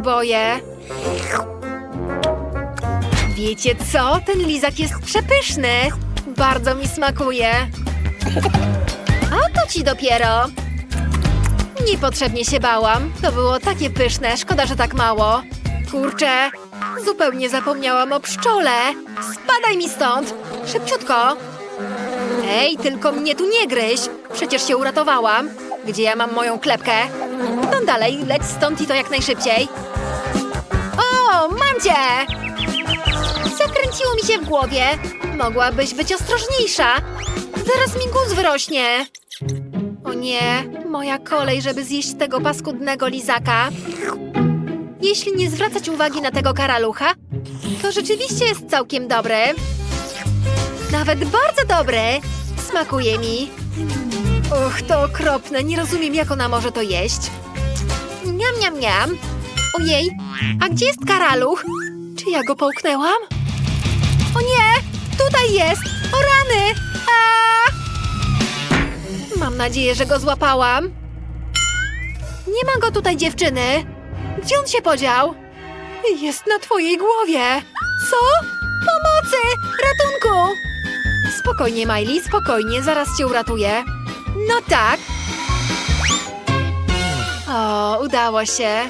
boję. Wiecie co? Ten lizak jest przepyszny. Bardzo mi smakuje. A to ci dopiero. Niepotrzebnie się bałam. To było takie pyszne, szkoda, że tak mało. Kurczę, zupełnie zapomniałam o pszczole. Spadaj mi stąd! Szybciutko! Ej, tylko mnie tu nie gryź! Przecież się uratowałam. Gdzie ja mam moją klepkę? No dalej, leć stąd i to jak najszybciej. Cię! Zakręciło mi się w głowie. Mogłabyś być ostrożniejsza. Zaraz mi guz wyrośnie. O nie, moja kolej, żeby zjeść tego paskudnego lizaka. Jeśli nie zwracać uwagi na tego karalucha, to rzeczywiście jest całkiem dobry. Nawet bardzo dobry. Smakuje mi. Och, to okropne. Nie rozumiem, jak ona może to jeść. Niam, niam, niam. Ojej, a gdzie jest karaluch? Czy ja go połknęłam? O nie! Tutaj jest! O rany! A! Mam nadzieję, że go złapałam. Nie ma go tutaj, dziewczyny. Gdzie on się podział? Jest na twojej głowie. Co? Pomocy! Ratunku! Spokojnie, Miley, spokojnie, zaraz cię uratuję. No tak. O, udało się.